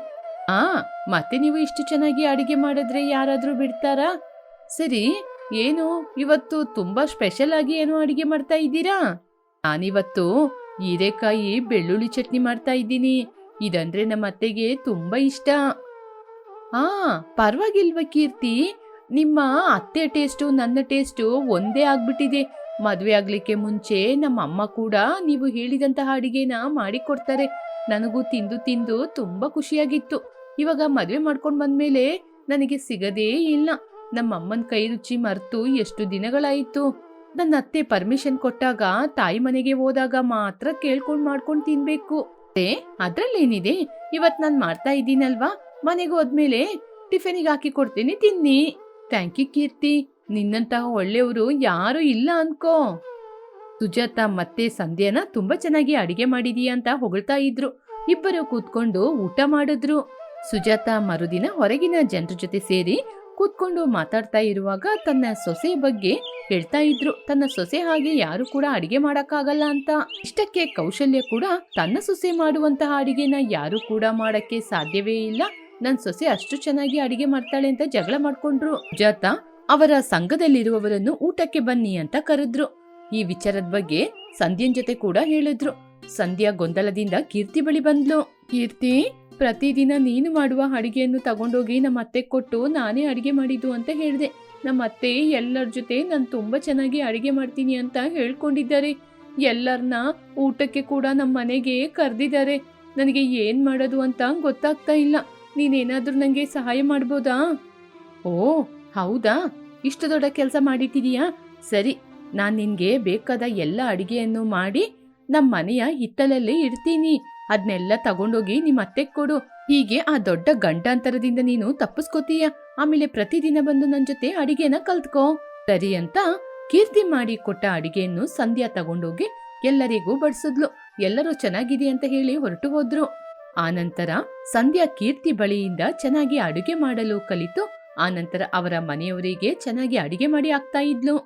ಆ, ಮತ್ತೆ ನೀವು ಇಷ್ಟು ಚೆನ್ನಾಗಿ ಅಡಿಗೆ ಮಾಡಿದ್ರೆ ಯಾರಾದರೂ ಬಿಡ್ತಾರಾ? ಸರಿ, ಏನು, ಇವತ್ತು ತುಂಬಾ ಸ್ಪೆಷಲ್ ಆಗಿ ಏನು ಅಡಿಗೆ ಮಾಡ್ತಾ ಇದ್ದೀರಾ? ನಾನಿವತ್ತು ಹೀರೆಕಾಯಿ ಬೆಳ್ಳುಳ್ಳಿ ಚಟ್ನಿ ಮಾಡ್ತಾ ಇದ್ದೀನಿ. ಇದಂದ್ರೆ ನಮ್ಮ ಅತ್ತೆಗೆ ತುಂಬಾ ಇಷ್ಟ. ಆ, ಪರವಾಗಿಲ್ವ ಕೀರ್ತಿ? ನಿಮ್ಮ ಅತ್ತೆ ಟೇಸ್ಟು ನನ್ನ ಟೇಸ್ಟು ಒಂದೇ ಆಗ್ಬಿಟ್ಟಿದೆ. ಮದುವೆ ಆಗ್ಲಿಕ್ಕೆ ಮುಂಚೆ ನಮ್ಮ ಅಮ್ಮ ಕೂಡ ನೀವು ಹೇಳಿದಂತಹ ಅಡಿಗೆನ ಮಾಡಿಕೊಡ್ತಾರೆ. ನನಗೂ ತಿಂದು ತಿಂದು ತುಂಬಾ ಖುಷಿಯಾಗಿತ್ತು. ಇವಾಗ ಮದುವೆ ಮಾಡ್ಕೊಂಡು ಬಂದ್ಮೇಲೆ ನನಗೆ ಸಿಗದೇ ಇಲ್ಲ. ನಮ್ಮ ಅಮ್ಮನ ಕೈ ರುಚಿ ಮರೆತು ಎಷ್ಟು ದಿನಗಳಾಯಿತು. ನನ್ನ ಅತ್ತೆ ಪರ್ಮಿಷನ್ ಕೊಟ್ಟಾಗ ತಾಯಿ ಮನೆಗೆ ಹೋದಾಗ ಮಾತ್ರ ಕೇಳ್ಕೊಂಡು ಮಾಡ್ಕೊಂಡು ತಿನ್ಬೇಕು. ಅದ್ರಲ್ಲೇನಿದೆ? ಇವತ್ ನಾನ್ ಮಾಡ್ತಾ ಇದ್ದೀನಲ್ವಾ? ಮನೆಗೆ ಹೋದ್ಮೇಲೆ ಟಿಫಿನಿಗೆ ಹಾಕಿ ಕೊಡ್ತೀನಿ, ತಿನ್ನಿ. Thank you Keerthi. ನಿನ್ನಂತಹ ಒಳ್ಳೆಯವರು ಯಾರು ಇಲ್ಲ ಅನ್ಕೋ. ಸುಜಾತ ಮತ್ತೆ ಸಂಧ್ಯಾನ ತುಂಬಾ ಚೆನ್ನಾಗಿ ಅಡಿಗೆ ಮಾಡಿದೀಯ ಅಂತ ಹೊಗಳ್ತಾ ಇದ್ರು. ಇಬ್ಬರು ಕೂತ್ಕೊಂಡು ಊಟ ಮಾಡಿದ್ರು. ಸುಜಾತ ಮರುದಿನ ಹೊರಗಿನ ಜನರ ಜೊತೆ ಸೇರಿ ಕೂತ್ಕೊಂಡು ಮಾತಾಡ್ತಾ ಇರುವಾಗ ತನ್ನ ಸೊಸೆ ಬಗ್ಗೆ ಹೇಳ್ತಾ ಇದ್ರು. ತನ್ನ ಸೊಸೆ ಹಾಗೆ ಯಾರು ಕೂಡ ಅಡಿಗೆ ಮಾಡಕ್ಕಾಗಲ್ಲ ಅಂತ. ಇಷ್ಟಕ್ಕೆ ಕೌಶಲ್ಯ ಕೂಡ ತನ್ನ ಸೊಸೆ ಮಾಡುವಂತಹ ಅಡಿಗೆನ ಯಾರು ಕೂಡ ಮಾಡಕ್ಕೆ ಸಾಧ್ಯವೇ ಇಲ್ಲ. ನನ್ ಸೊಸೆ ಅಷ್ಟು ಚೆನ್ನಾಗಿ ಅಡಿಗೆ ಮಾಡ್ತಾಳೆ ಅಂತ ಜಗಳ ಮಾಡ್ಕೊಂಡ್ರು. ಜಾತ, ಅವರ ಸಂಘದಲ್ಲಿರುವವರನ್ನು ಊಟಕ್ಕೆ ಬನ್ನಿ ಅಂತ ಕರೆದ್ರು. ಈ ವಿಚಾರದ ಬಗ್ಗೆ ಸಂಧ್ಯನ್ ಜೊತೆ ಕೂಡ ಹೇಳಿದ್ರು. ಸಂಧ್ಯಾ ಗೊಂದಲದಿಂದ ಕೀರ್ತಿ ಬಳಿ ಬಂದ್ಲು. ಕೀರ್ತಿ? ಪ್ರತಿದಿನ ನೀನು ಮಾಡುವ ಅಡುಗೆಯನ್ನು ತಗೊಂಡೋಗಿ ನಮ್ಮ ಅತ್ತೆ ಕೊಟ್ಟು ನಾನೇ ಅಡುಗೆ ಮಾಡಿದ್ದು ಅಂತ ಹೇಳಿದೆ. ನಮ್ಮ ಅತ್ತೆ ಎಲ್ಲರ ಜೊತೆ ನಾನು ತುಂಬ ಚೆನ್ನಾಗಿ ಅಡುಗೆ ಮಾಡ್ತೀನಿ ಅಂತ ಹೇಳ್ಕೊಂಡಿದ್ದಾರೆ. ಎಲ್ಲರನ್ನ ಊಟಕ್ಕೆ ಕೂಡ ನಮ್ಮ ಮನೆಗೆ ಕರೆದಿದ್ದಾರೆ. ನನಗೆ ಏನ್ ಮಾಡೋದು ಅಂತ ಗೊತ್ತಾಗ್ತಾ ಇಲ್ಲ. ನೀನೇನಾದರೂ ನನಗೆ ಸಹಾಯ ಮಾಡ್ಬೋದಾ? ಓ, ಹೌದಾ? ಇಷ್ಟು ದೊಡ್ಡ ಕೆಲಸ ಮಾಡಿಟ್ಟಿದೀಯಾ? ಸರಿ, ನಾನು ನಿನಗೆ ಬೇಕಾದ ಎಲ್ಲ ಅಡುಗೆಯನ್ನು ಮಾಡಿ ನಮ್ಮ ಮನೆಯ ಹಿತ್ತಲಲ್ಲಿ ಇಡ್ತೀನಿ. ಅದನ್ನೆಲ್ಲ ತಗೊಂಡೋಗಿ ನಿಮ್ಮ ಅತ್ತೆಗ್ ಕೊಡು. ಹೀಗೆ ಆ ದೊಡ್ಡ ಗಂಟಾಂತರದಿಂದ ನೀನು ತಪ್ಪಿಸ್ಕೋತೀಯ. ಆಮೇಲೆ ಪ್ರತಿದಿನ ಬಂದು ನನ್ ಜೊತೆ ಅಡಿಗೆನ ಕಲ್ತ್ಕೋ. ಸರಿ ಅಂತ ಕೀರ್ತಿ ಮಾಡಿ ಕೊಟ್ಟ ಅಡಿಗೆಯನ್ನು ಸಂಧ್ಯಾ ತಗೊಂಡೋಗಿ ಎಲ್ಲರಿಗೂ ಬಡಿಸಿದ್ಲು. ಎಲ್ಲರೂ ಚೆನ್ನಾಗಿದೆ ಅಂತ ಹೇಳಿ ಹೊರಟು ಹೋದ್ರು. ಆನಂತರ ಸಂಧ್ಯಾ ಕೀರ್ತಿ ಬಳಿಯಿಂದ ಚೆನ್ನಾಗಿ ಅಡುಗೆ ಮಾಡಲು ಕಲಿತು ಆನಂತರ ಅವರ ಮನೆಯವರಿಗೆ ಚೆನ್ನಾಗಿ ಅಡಿಗೆ ಮಾಡಿ ಆಗ್ತಾ ಇದ್ಲು.